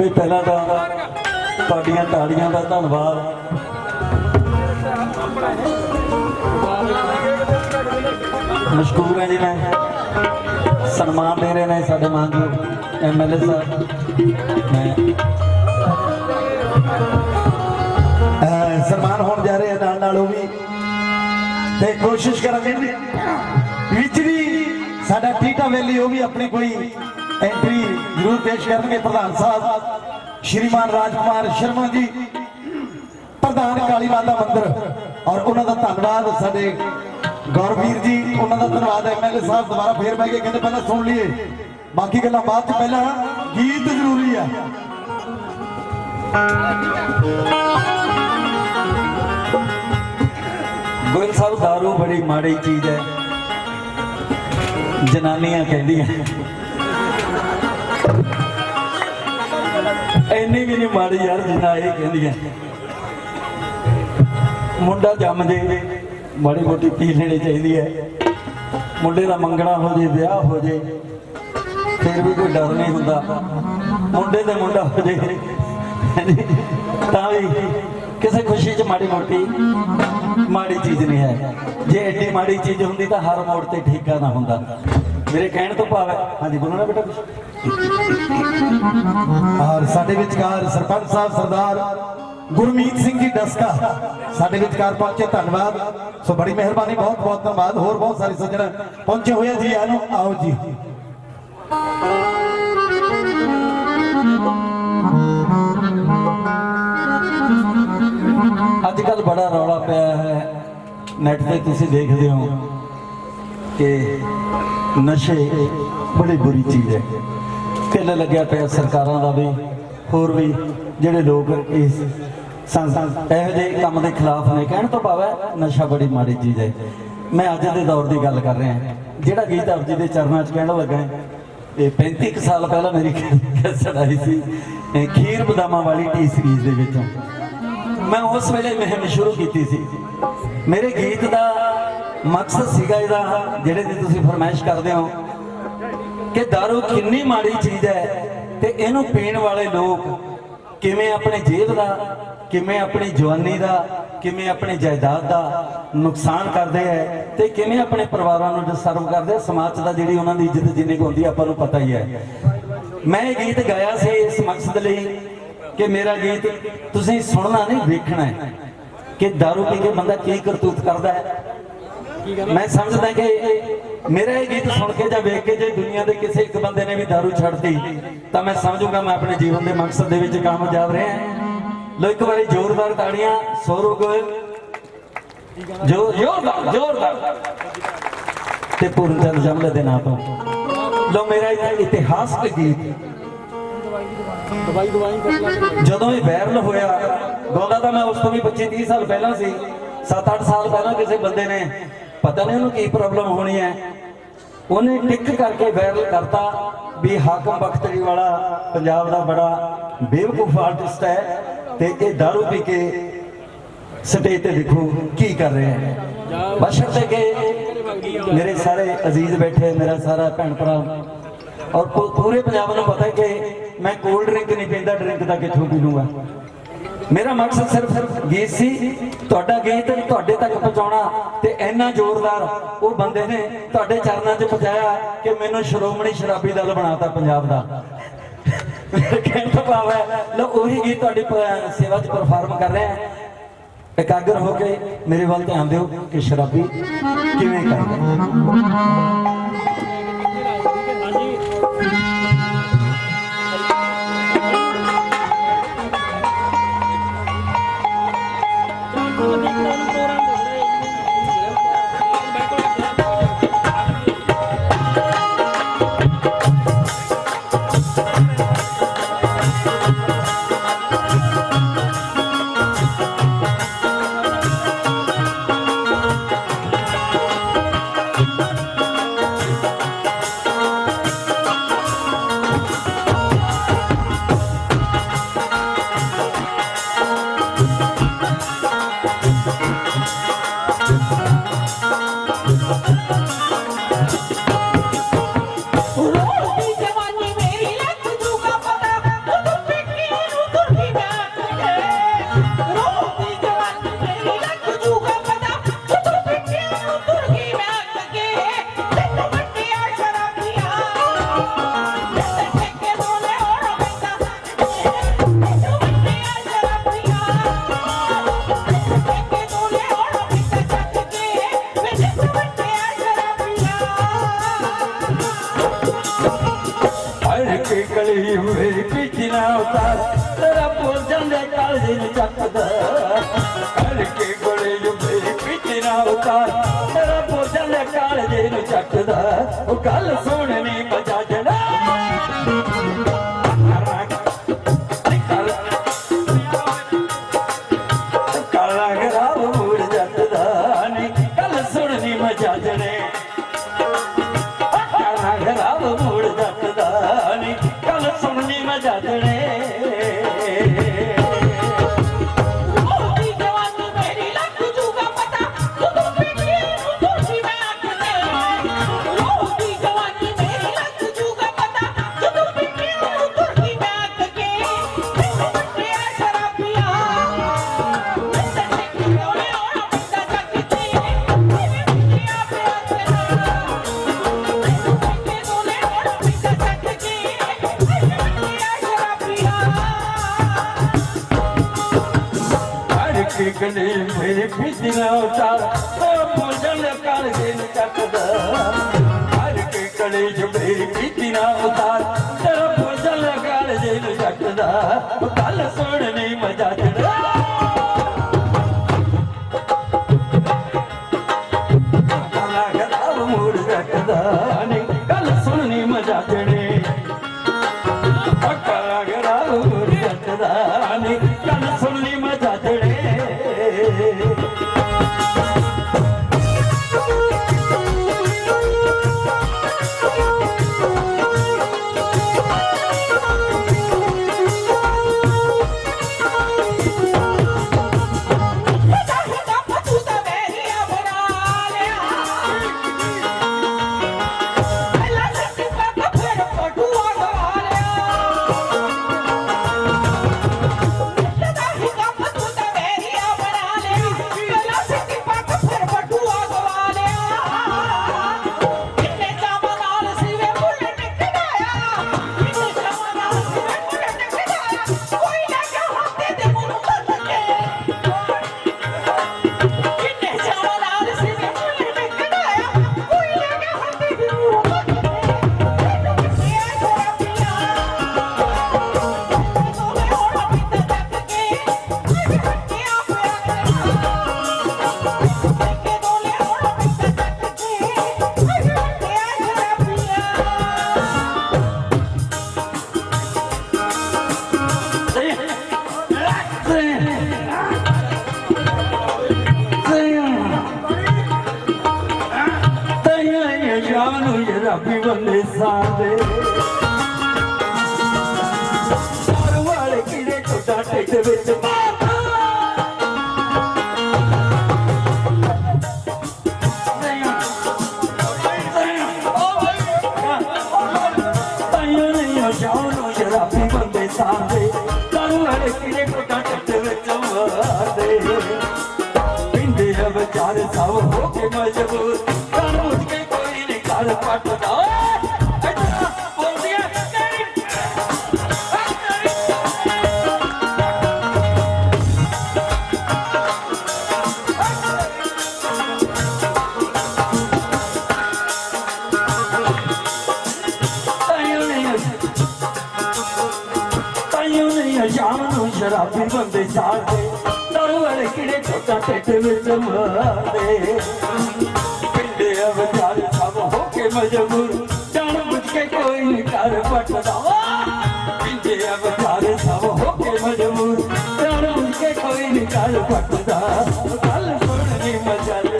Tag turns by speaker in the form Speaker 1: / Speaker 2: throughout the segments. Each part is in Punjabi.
Speaker 1: ਵੀ ਪਹਿਲਾਂ ਤਾਂ ਤੁਹਾਡੀਆਂ ਤਾੜੀਆਂ ਦਾ ਧੰਨਵਾਦ। ਮਸ਼ਕੂਰ ਹੈ ਜੀ ਮੈਂ। ਸਨਮਾਨ ਦੇ ਰਹੇ ਨੇ ਸਾਡੇ ਮਾਨਯੋਗ ਐਮਐਲਏ ਸਾਹਿਬ। ਮੈਂ
Speaker 2: ਅਹ ਸਨਮਾਨ ਹੋਣ ਜਾ ਰਿਹਾ ਨਾਲ ਨਾਲ ਉਹ ਵੀ। ਤੇ ਕੋਸ਼ਿਸ਼ ਕਰਾਂਗੇ ਵੀ ਵਿੱਚ ਵੀ ਸਾਡਾ ਟੀਟਾ ਵੈਲੀ, ਉਹ ਵੀ ਆਪਣੀ ਕੋਈ ਐਂਟਰੀ ਜ਼ਰੂਰ ਪੇਸ਼ ਕਰਨਗੇ ਪ੍ਰਧਾਨ ਸਾਹਿਬ। ਸ਼੍ਰੀਮਾਨ ਰਾਜਕੁਮਾਰ ਸ਼ਰਮਾ ਜੀ, ਪ੍ਰਧਾਨ ਕਾਲੀ ਮਾਤਾ ਮੰਦਿਰ। ਔਰ ਉਹਨਾਂ ਦਾ ਧੰਨਵਾਦ ਸਾਡੇ ਗੌਰਵੀਰ ਜੀ, ਉਹਨਾਂ ਦਾ ਧੰਨਵਾਦ ਐਮਐਲਏ ਸਾਹਿਬ ਦੁਬਾਰਾ ਫੇਰ ਬਹਿ ਕੇ ਕਹਿੰਦੇ ਪਹਿਲਾਂ ਸੁਣ ਲਈਏ। ਬਾਕੀ ਗੱਲਾਂ ਬਾਅਦ ਚ ਪਹਿਲਾਂ ਗੀਤ ਜ਼ਰੂਰੀ ਆ।
Speaker 1: ਗੋਇਲ ਸਾਹਿਬ, ਦਾਰੂ ਬੜੀ ਮਾੜੀ ਚੀਜ਼ ਹੈ। ਜਨਾਨੀਆਂ ਕਹਿੰਦੀਆਂ। ਇੰਨੀ ਵੀ ਨਹੀਂ ਮਾੜੀ ਯਾਰ ਜਿੰਨਾ ਇਹ ਕਹਿੰਦੀਆਂ ਮੁੰਡਾ ਜੰਮ ਮਾੜੀ ਮੋਟੀ ਪੀ ਲੈਣੀ ਚਾਹੀਦੀ ਹੈ ਮੁੰਡੇ ਦਾ ਮੰਗਣਾ ਹੋ ਜੇ, ਵਿਆਹ ਹੋ ਜੇ, ਫਿਰ ਵੀ ਕੋਈ ਡਰ ਨਹੀਂ ਹੁੰਦਾ। ਮੁੰਡੇ ਦੇ ਮੁੰਡਾ ਹੋ ਜੇ, ਤਾਂ ਵੀ ਕਿਸੇ ਖੁਸ਼ੀ 'ਚ ਮਾੜੀ ਮੋਟੀ ਮਾੜੀ ਚੀਜ਼ ਨਹੀਂ ਹੈ। ਜੇ ਐਡੀ ਮਾੜੀ ਚੀਜ਼ ਹੁੰਦੀ ਤਾਂ ਹਰ ਮੋੜ ਤੇ ਠੀਕਾ ਨਾ ਹੁੰਦਾ। ਮੇਰੇ ਕਹਿਣ ਤੋਂ ਭਾਵ ਹੈ। ਹਾਂਜੀ, ਬੋਲੋ ਨਾ ਬੇਟਾ ਕੁਛ।
Speaker 2: ਔਰ ਸਾਡੇ ਵਿਚਕਾਰ ਸਰਪੰਚ ਸਾਹਿਬ ਸਰਦਾਰ ਗੁਰਮੀਤ ਸਿੰਘ ਜੀ ਡਸਕਾ ਸਾਡੇ ਵਿਚਕਾਰ ਪਹੁੰਚੇ, ਧੰਨਵਾਦ। ਸੋ ਬੜੀ ਮਿਹਰਬਾਨੀ, ਬਹੁਤ ਬਹੁਤ ਧੰਨਵਾਦ। ਹੋਰ ਬਹੁਤ ਸਾਰੇ ਸੱਜਣ ਪਹੁੰਚੇ ਹੋਏ ਜੀ ਆਇਆਂ ਆਓ ਜੀ।
Speaker 1: ਅੱਜ ਕੱਲ ਬੜਾ ਰੌਲਾ ਪਿਆ ਹੈ ਨੈਟ ਤੇ ਤੁਸੀਂ ਦੇਖਦੇ ਹੋ ਕਿ ਨਸ਼ੇ ਬੜੀ ਬੁਰੀ ਚੀਜ਼ ਹੈ। ਕਿੱਲ ਲੱਗਿਆ ਪਿਆ ਸਰਕਾਰਾਂ ਦਾ ਵੀ, ਹੋਰ ਵੀ ਜਿਹੜੇ ਲੋਕ ਇਸ ਸੰਸ, ਇਹੋ ਜਿਹੇ ਕੰਮ ਦੇ ਖਿਲਾਫ ਨੇ, ਕਹਿਣ ਤੋਂ ਭਾਵ ਹੈ ਨਸ਼ਾ ਬੜੀ ਮਾੜੀ ਚੀਜ਼ ਹੈ। ਮੈਂ ਅੱਜ ਦੇ ਦੌਰ ਦੀ ਗੱਲ ਕਰ ਰਿਹਾ, ਜਿਹੜਾ ਗੀਤ ਆਪ ਜੀ ਦੇ ਚਰਨਾਂ 'ਚ ਕਹਿਣ ਲੱਗਾ ਇਹ 35 ਕੁ ਸਾਲ ਪਹਿਲਾਂ ਮੇਰੀ ਕੈਸਟ ਆਈ ਸੀ, ਇਹ ਖੀਰ ਬਦਾਮਾਂ ਵਾਲੀ ਟੀ ਸੀਰੀਜ਼ ਦੇ ਵਿੱਚੋਂ। ਮੈਂ ਉਸ ਵੇਲੇ ਮੁਹਿੰਮ ਸ਼ੁਰੂ ਕੀਤੀ ਸੀ। ਮੇਰੇ ਗੀਤ ਦਾ ਮਕਸਦ ਸੀਗਾ ਇਹਦਾ, ਜਿਹੜੇ ਦੀ ਤੁਸੀਂ ਫਰਮਾਇਸ਼ ਕਰਦੇ ਹੋ ਕਿ दारू ਕਿੰਨੀ ਮਾੜੀ ਚੀਜ਼ ਹੈ ਤੇ ਇਹਨੂੰ ਪੀਣ ਵਾਲੇ ਲੋਕ ਕਿਵੇਂ ਆਪਣੇ ਜੇਬ ਦਾ ਕਿਵੇਂ ਆਪਣੀ ਜਵਾਨੀ ਦਾ ਕਿਵੇਂ ਆਪਣੀ ਜਾਇਦਾਦ ਦਾ ਨੁਕਸਾਨ ਕਰਦੇ ਹੈ ਤੇ ਕਿਵੇਂ ਆਪਣੇ ਪਰਿਵਾਰਾਂ ਨੂੰ ਡਿਸਟਰਬ ਕਰਦੇ ਆ ਸਮਾਜ ਦਾ ਜਿਹੜੀ ਉਹਨਾਂ ਦੀ ਇੱਜ਼ਤ ਜਿੰਨੀ ਕੁ ਹੁੰਦੀ ਆ, ਆਪਾਂ ਨੂੰ ਪਤਾ ਹੀ ਹੈ ਮੈਂ ਇਹ ਗੀਤ ਗਾਇਆ ਸੀ ਇਸ ਮਕਸਦ ਲਈ ਕਿ ਮੇਰਾ ਗੀਤ ਤੁਸੀਂ ਸੁਣਨਾ ਨਹੀਂ ਵੇਖਣਾ ਹੈ ਕਿ दारू ਪੀ ਕੇ ਬੰਦਾ ਕੀ ਕਰਤੂਤ ਕਰਦਾ ਹੈ ਮੈਂ ਸਮਝਦਾ ਕਿ ਮੇਰਾ ਇਹ ਗੀਤ ਸੁਣ ਕੇ ਜਾਂ ਵੇਖ ਕੇ ਜੇ ਦੁਨੀਆ ਦੇ ਕਿਸੇ ਇੱਕ ਬੰਦੇ ਨੇ ਵੀ दारू ਛੱਡਤੀ, ਤਾਂ ਮੈਂ ਸਮਝੂਗਾ ਮੈਂ ਆਪਣੇ ਜੀਵਨ ਦੇ ਮਕਸਦ ਦੇ ਵਿੱਚ ਕਾਮਯਾਬ ਰਿਹਾ ਹਾਂ। ਲੋ ਇੱਕ ਵਾਰੀ ਜ਼ੋਰਦਾਰ ਤਾੜੀਆਂ, ਸੌਰਵ ਗੋਇਲ। ਜੋ ਜ਼ੋਰਦਾਰ ਜ਼ੋਰਦਾਰ। ਤੇ ਪੂਰਨ ਚੰਦ ਜਮਲੇ ਦੇ ਨਾਂ ਤੋਂ। ਲੋ ਮੇਰਾ ਇਹ ਇਤਿਹਾਸਕ ਗੀਤ। ਜਦੋਂ ਇਹ ਵਾਇਰਲ ਹੋਇਆ, ਗਾਉਂਦਾ ਤਾਂ ਮੈਂ ਉਸ ਤੋਂ ਵੀ 25 30 ਸਾਲ ਪਹਿਲਾਂ ਸੀ। 7-8 ਸਾਲ ਪਹਿਲਾਂ ਕਿਸੇ ਬੰਦੇ ਨੇ ਪਤਾ ਨਹੀਂ ਉਹਨੂੰ ਕੀ ਪ੍ਰੋਬਲਮ ਹੋਣੀ ਹੈ। ਉਹਨੇ ਟਿਕ ਕਰਕੇ ਵਾਇਰਲ ਕਰਤਾ ਵੀ ਹਾਕਮ ਬਖਤਰੀ ਵਾਲਾ ਪੰਜਾਬ ਦਾ ਬੜਾ ਬੇਵਕੂਫ ਆਰਟਿਸਟ ਹੈ ਤੇ ਇਹ दारू ਪੀ ਕੇ ਸਟੇਜ ਤੇ ਦੇਖੋ ਕੀ ਕਰ ਰਿਹਾ ਹੈ? ਬਸ਼ਰਤੇ ਕਿ ਮੇਰੇ ਸਾਰੇ ਅਜ਼ੀਜ਼ ਬੈਠੇ, ਮੇਰਾ ਸਾਰਾ ਭੈਣ ਭਰਾ। ਔਰ ਪੂਰੇ ਪੰਜਾਬ ਨੂੰ ਪਤਾ ਕਿ ਮੈਂ ਕੋਲਡ ਡਰਿੰਕ ਨਹੀਂ ਪੀਂਦਾ ਡਰਿੰਕ ਤਾਂ ਕਿੱਥੋਂ ਪੀ ਲੂੰਗਾ। ਮੇਰਾ ਮਕਸਦ ਸਿਰਫ ਗੀਤ ਸੀ, ਤੁਹਾਡਾ ਗੀਤ ਤੁਹਾਡੇ ਤੱਕ ਪਹੁੰਚਾਉਣਾ ਤੇ ਇੰਨਾ ਜ਼ੋਰਦਾਰ ਉਹ ਬੰਦੇ ਨੇ ਤੁਹਾਡੇ ਚਰਨਾਂ 'ਚ ਪਹੁੰਚਾਇਆ ਕਿ ਮੈਨੂੰ ਸ਼੍ਰੋਮਣੀ ਸ਼ਰਾਬੀ ਦਲ ਬਣਾਤਾ ਪੰਜਾਬ ਦਾ। ਮੇਰੇ ਕਹਿਣ ਭਾਵ ਹੈ ਲੋ ਉਹੀ ਗੀਤ ਤੁਹਾਡੀ ਸੇਵਾ 'ਚ ਪਰਫਾਰਮ ਕਰ ਰਿਹਾ ਇਕਾਗਰ ਹੋ ਕੇ ਮੇਰੇ ਵੱਲ ਧਿਆਨ ਦਿਓ ਕਿ ਸ਼ਰਾਬੀ ਕਿਵੇਂ ਕਰਦਾ ਕਲੀ ਮੇਰੀ ਪੀਤੀ ਉਤਾਰ। ਤੇਰਾ ਬੋਲ ਜਾਂਦੇ ਕਾਲਜੇ ਨੂੰ ਚੱਕਦਾ। ਹਰ ਕੇ ਗਲੇ ਜੋ ਉਤਾਰ। ਤੇਰਾ ਬੋਲ ਜਾਂਦੇ ਕਾਲਜੇ ਨੂੰ ਚੱਕਦਾ। ਉਹ ਗੱਲ ਸੁਣਨੀ ਮਜਾ ਹਰ ਮੇਰੇ ਪੀਤੀ ਉਤਾਰ, ਉਹ ਭੋਜਨ ਕਾਲਜੇ ਨੂੰ ਚੱਕਦਾ? ਹਰ ਕੇ ਗਲੇ ਜੋ ਮੇਰੀ ਉਤਾਰ, ਤੇਰਾ ਭੋਜਨ ਕਾਲਜੇ ਨੂੰ ਚੱਕਦਾ? ਗੱਲ ਸੁਣਨੀ ਮਜਾ ਟੁੱਟਾ ਵਿੱਚ ਮਾਰਦਾ ਤਾਈਓ ਨਹੀਂ ਜਾਣੋ ਸ਼ਰਾਬੀ ਬੰਦੇ ਸਾਦੇ ਦਾਰੂ ਵਾਲੇ ਵਿੱਚ ਮਾਰਦੇ? ਪਿੰਡੇ ਆ ਸਭ ਹੋ ਕੇ ਮਜਬੂਰ ਕਰ ਉੱਠ ਕੇ ਕੋਈ ਨਹੀਂ ਪਟਦਾ। ਨੂੰ ਸ਼ਰਾਬੀ ਬੰਦੇ ਸਾੜਦੇ ਦਾਰੂ ਕਿਹੜੇ ਟੋਟਾ ਟਿੱਡ ਵਿੱਚ ਮਾਰਦੇ ਪਿੰਡੇ ਆ ਸਭ ਹੋ ਕੇ ਮਜਬੂਰ। ਜਾਣ ਬੁੱਝ ਕੇ ਕੋਈ ਨਹੀਂ ਕਰ ਪਟਦਾ ਪਿੰਡੇ ਆ ਸਭ ਹੋ ਕੇ ਮਜਬੂਰ। ਜਾਣ ਬੁੱਝ ਕੇ ਕੋਈ ਨਹੀਂ ਕਰ ਪਟਦਾ ਗੱਲ ਸੁਣਨੀ ਮਜਲ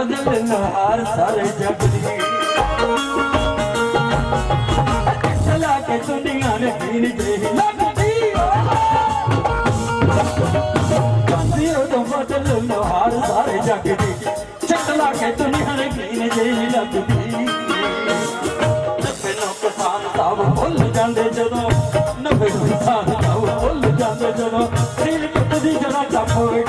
Speaker 1: ਜਾਂਦੀ ਉਦੋਂ ਸਾਰੇ ਜੱਗ ਦੀ ਚਲਾ ਕੇ ਦੁਨੀਆ ਨੇ ਦੀਨ ਜਿਹੀ ਲੱਗਦੀ ਜਾਂਦੀ। ਉਦੋਂ ਬਦਲਣ ਹਾਰ ਸਾਰੇ ਜੱਗ ਦੀ ਚਲਾ ਕੇ ਦੁਨੀਆ ਨੇ ਦੀਨ ਜਿਹੀ ਲੱਗਦੀ ਨੱਬੇ ਨੌ ਕਿਸਾਨ ਸਭ ਭੁੱਲ ਜਾਂਦੇ ਜਦੋਂ ਨੱਬੇ ਨੌ ਕਿਸਾਨ ਭੁੱਲ ਜਾਂਦੇ ਜਦੋਂ ਰੀਲ ਕੁੱਟਦੀ ਜਣਾ ਟੱਪ ਹੋਏ